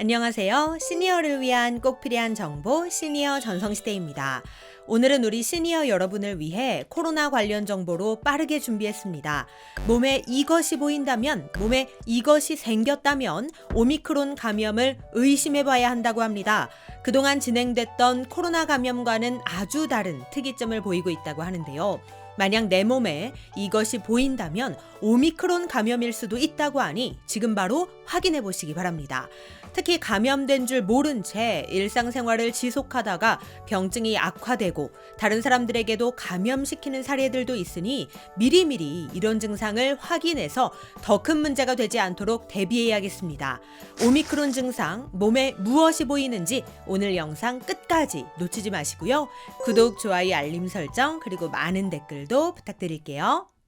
안녕하세요. 시니어를 위한 꼭 필요한 정보 시니어 전성시대입니다. 오늘은 우리 시니어 여러분을 위해 코로나 관련 정보로 빠르게 준비했습니다. 몸에 이것이 보인다면, 몸에 이것이 생겼다면 오미크론 감염을 의심해 봐야 한다고 합니다. 그동안 진행됐던 코로나 감염과는 아주 다른 특이점을 보이고 있다고 하는데요. 만약 내 몸에 이것이 보인다면 오미크론 감염일 수도 있다고 하니 지금 바로 확인해 보시기 바랍니다. 특히 감염된 줄 모른 채 일상생활을 지속하다가 병증이 악화되고 다른 사람들에게도 감염시키는 사례들도 있으니 미리미리 이런 증상을 확인해서 더 큰 문제가 되지 않도록 대비해야겠습니다. 오미크론 증상, 몸에 무엇이 보이는지 오늘 영상 끝까지 놓치지 마시고요. 구독, 좋아요, 알림 설정, 그리고 많은 댓글도 부탁드릴게요.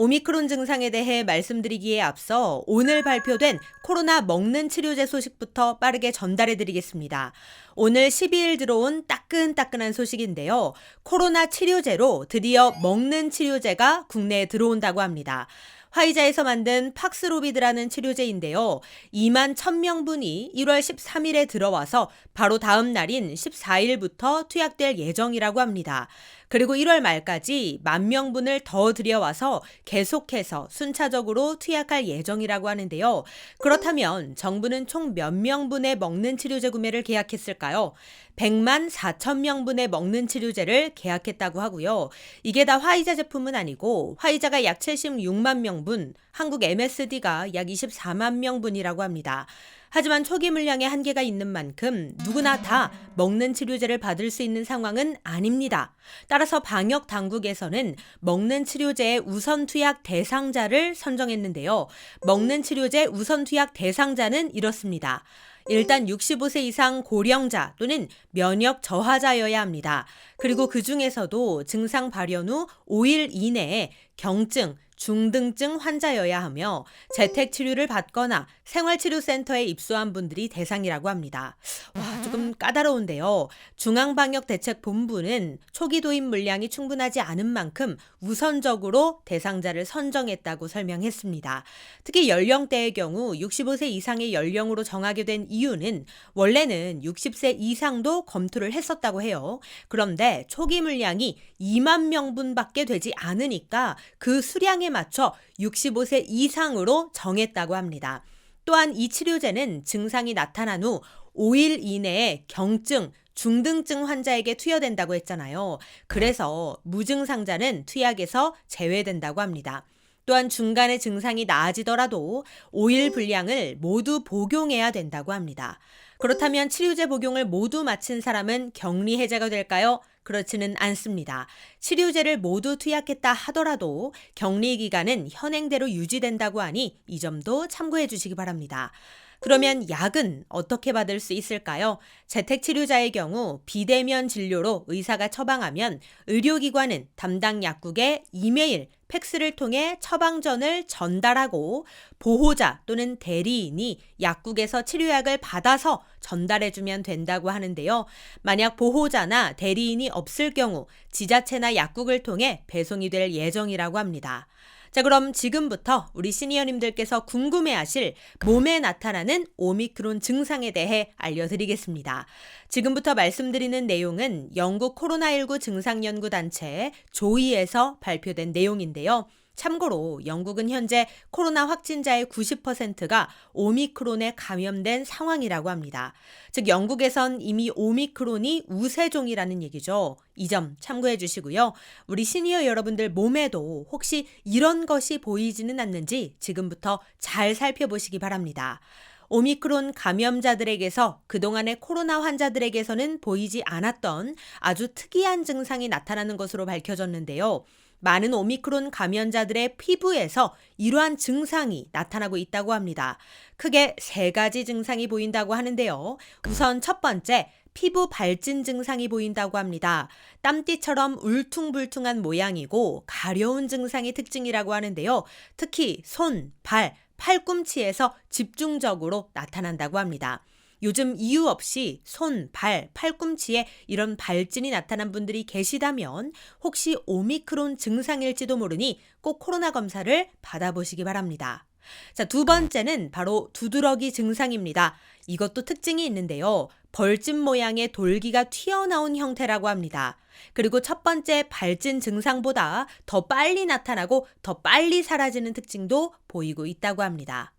오미크론 증상에 대해 말씀드리기에 앞서 오늘 발표된 코로나 먹는 치료제 소식부터 빠르게 전달해 드리겠습니다. 오늘 12일 들어온 따끈따끈한 소식인데요. 코로나 치료제로 드디어 먹는 치료제가 국내에 들어온다고 합니다. 화이자에서 만든 팍스로비드라는 치료제인데요. 2만 1000명분이 1월 13일에 들어와서 바로 다음 날인 14일부터 투약될 예정이라고 합니다. 그리고 1월 말까지 만 명분을 더 들여와서 계속해서 순차적으로 투약할 예정이라고 하는데요. 그렇다면 정부는 총 몇 명분의 먹는 치료제 구매를 계약했을까요? 100만 4천 명분의 먹는 치료제를 계약했다고 하고요. 이게 다 화이자 제품은 아니고 화이자가 약 76만 명분, 한국 MSD가 약 24만 명분이라고 합니다. 하지만 초기 물량에 한계가 있는 만큼 누구나 다 먹는 치료제를 받을 수 있는 상황은 아닙니다. 따라서 방역 당국에서는 먹는 치료제의 우선 투약 대상자를 선정했는데요. 먹는 치료제 우선 투약 대상자는 이렇습니다. 일단 65세 이상 고령자 또는 면역 저하자여야 합니다. 그리고 그 중에서도 증상 발현 후 5일 이내에 경증, 중등증 환자여야 하며 재택 치료를 받거나 생활치료센터에 입소한 분들이 대상이라고 합니다. 와, 조금 까다로운데요. 중앙방역대책본부는 초기 도입 물량이 충분하지 않은 만큼 우선적으로 대상자를 선정했다고 설명했습니다. 특히 연령대의 경우 65세 이상의 연령으로 정하게 된 이유는 원래는 60세 이상도 검토를 했었다고 해요. 그런데 초기 물량이 2만 명분밖에 되지 않으니까 그 수량에 맞춰 65세 이상으로 정했다고 합니다. 또한 이 치료제는 증상이 나타난 후 5일 이내에 경증, 중등증 환자에게 투여된다고 했잖아요. 그래서 무증상자는 투약에서 제외된다고 합니다. 또한 중간에 증상이 나아지더라도 5일 분량을 모두 복용해야 된다고 합니다. 그렇다면 치료제 복용을 모두 마친 사람은 격리 해제가 될까요? 그렇지는 않습니다. 치료제를 모두 투약했다 하더라도 격리 기간은 현행대로 유지된다고 하니 이 점도 참고해 주시기 바랍니다. 그러면 약은 어떻게 받을 수 있을까요? 재택 치료자의 경우 비대면 진료로 의사가 처방하면 의료기관은 담당 약국에 이메일, 팩스를 통해 처방전을 전달하고 보호자 또는 대리인이 약국에서 치료약을 받아서 전달해주면 된다고 하는데요. 만약 보호자나 대리인이 없을 경우 지자체나 약국을 통해 배송이 될 예정이라고 합니다. 자, 그럼 지금부터 우리 시니어님들께서 궁금해 하실 몸에 나타나는 오미크론 증상에 대해 알려드리겠습니다. 지금부터 말씀드리는 내용은 영국 코로나19 증상연구단체 조이에서 발표된 내용인데요. 참고로 영국은 현재 코로나 확진자의 90%가 오미크론에 감염된 상황이라고 합니다. 즉 영국에선 이미 오미크론이 우세종이라는 얘기죠. 이 점 참고해 주시고요. 우리 시니어 여러분들 몸에도 혹시 이런 것이 보이지는 않는지 지금부터 잘 살펴보시기 바랍니다. 오미크론 감염자들에게서 그동안의 코로나 환자들에게서는 보이지 않았던 아주 특이한 증상이 나타나는 것으로 밝혀졌는데요. 많은 오미크론 감염자들의 피부에서 이러한 증상이 나타나고 있다고 합니다. 크게 세 가지 증상이 보인다고 하는데요. 우선 첫 번째, 피부 발진 증상이 보인다고 합니다. 땀띠처럼 울퉁불퉁한 모양이고 가려운 증상이 특징이라고 하는데요. 특히 손, 발, 팔꿈치에서 집중적으로 나타난다고 합니다. 요즘 이유 없이 손, 발, 팔꿈치에 이런 발진이 나타난 분들이 계시다면 혹시 오미크론 증상일지도 모르니 꼭 코로나 검사를 받아보시기 바랍니다. 자, 두 번째는 바로 두드러기 증상입니다. 이것도 특징이 있는데요. 벌집 모양의 돌기가 튀어나온 형태라고 합니다. 그리고 첫 번째 발진 증상보다 더 빨리 나타나고 더 빨리 사라지는 특징도 보이고 있다고 합니다.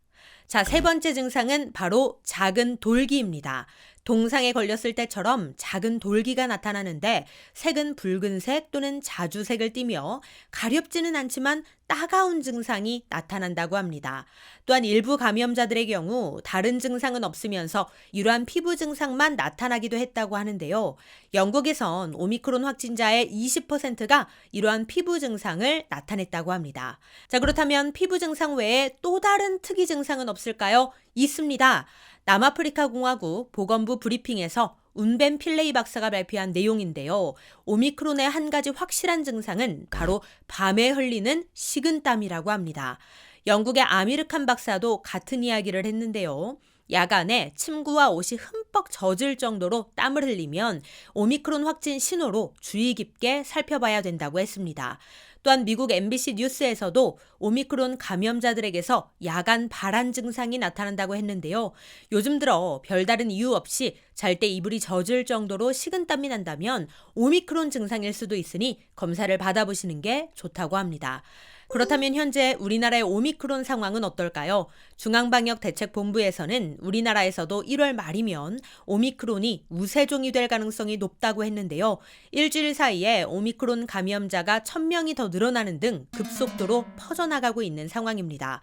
자, 세 번째 증상은 바로 작은 돌기입니다. 동상에 걸렸을 때처럼 작은 돌기가 나타나는데 색은 붉은색 또는 자주색을 띠며 가렵지는 않지만 따가운 증상이 나타난다고 합니다. 또한 일부 감염자들의 경우 다른 증상은 없으면서 이러한 피부 증상만 나타나기도 했다고 하는데요. 영국에선 오미크론 확진자의 20%가 이러한 피부 증상을 나타냈다고 합니다. 자, 그렇다면 피부 증상 외에 또 다른 특이 증상은 없을까요? 있습니다. 남아프리카 공화국 보건부 브리핑에서 운벤 필레이 박사가 발표한 내용인데요. 오미크론의 한 가지 확실한 증상은 바로 밤에 흘리는 식은땀이라고 합니다. 영국의 아미르칸 박사도 같은 이야기를 했는데요. 야간에 침구와 옷이 흠뻑 젖을 정도로 땀을 흘리면 오미크론 확진 신호로 주의 깊게 살펴봐야 된다고 했습니다. 또한 미국 MBC 뉴스에서도 오미크론 감염자들에게서 야간 발한 증상이 나타난다고 했는데요. 요즘 들어 별다른 이유 없이 잘 때 이불이 젖을 정도로 식은땀이 난다면 오미크론 증상일 수도 있으니 검사를 받아보시는 게 좋다고 합니다. 그렇다면 현재 우리나라의 오미크론 상황은 어떨까요? 중앙방역대책본부에서는 우리나라에서도 1월 말이면 오미크론이 우세종이 될 가능성이 높다고 했는데요. 일주일 사이에 오미크론 감염자가 1000명이 더 늘어나는 등 급속도로 퍼져나가고 있는 상황입니다.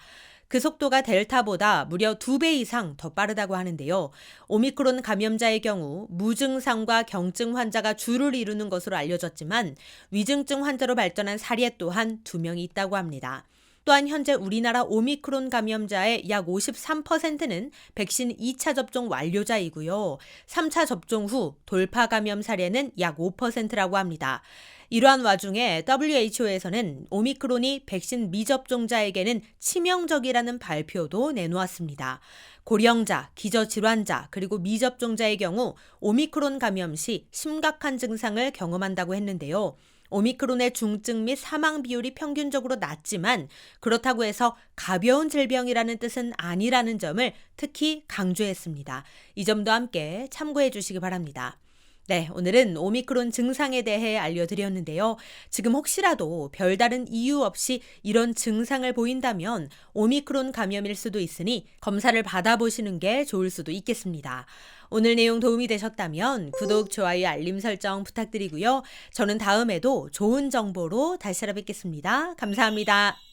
그 속도가 델타보다 무려 2배 이상 더 빠르다고 하는데요. 오미크론 감염자의 경우 무증상과 경증 환자가 주를 이루는 것으로 알려졌지만 위중증 환자로 발전한 사례 또한 2명이 있다고 합니다. 또한 현재 우리나라 오미크론 감염자의 약 53%는 백신 2차 접종 완료자이고요. 3차 접종 후 돌파 감염 사례는 약 5%라고 합니다. 이러한 와중에 WHO에서는 오미크론이 백신 미접종자에게는 치명적이라는 발표도 내놓았습니다. 고령자, 기저질환자, 그리고 미접종자의 경우 오미크론 감염 시 심각한 증상을 경험한다고 했는데요. 오미크론의 중증 및 사망 비율이 평균적으로 낮지만 그렇다고 해서 가벼운 질병이라는 뜻은 아니라는 점을 특히 강조했습니다. 이 점도 함께 참고해 주시기 바랍니다. 네, 오늘은 오미크론 증상에 대해 알려드렸는데요. 지금 혹시라도 별다른 이유 없이 이런 증상을 보인다면 오미크론 감염일 수도 있으니 검사를 받아보시는 게 좋을 수도 있겠습니다. 오늘 내용 도움이 되셨다면 구독, 좋아요, 알림 설정 부탁드리고요. 저는 다음에도 좋은 정보로 다시 찾아뵙겠습니다. 감사합니다.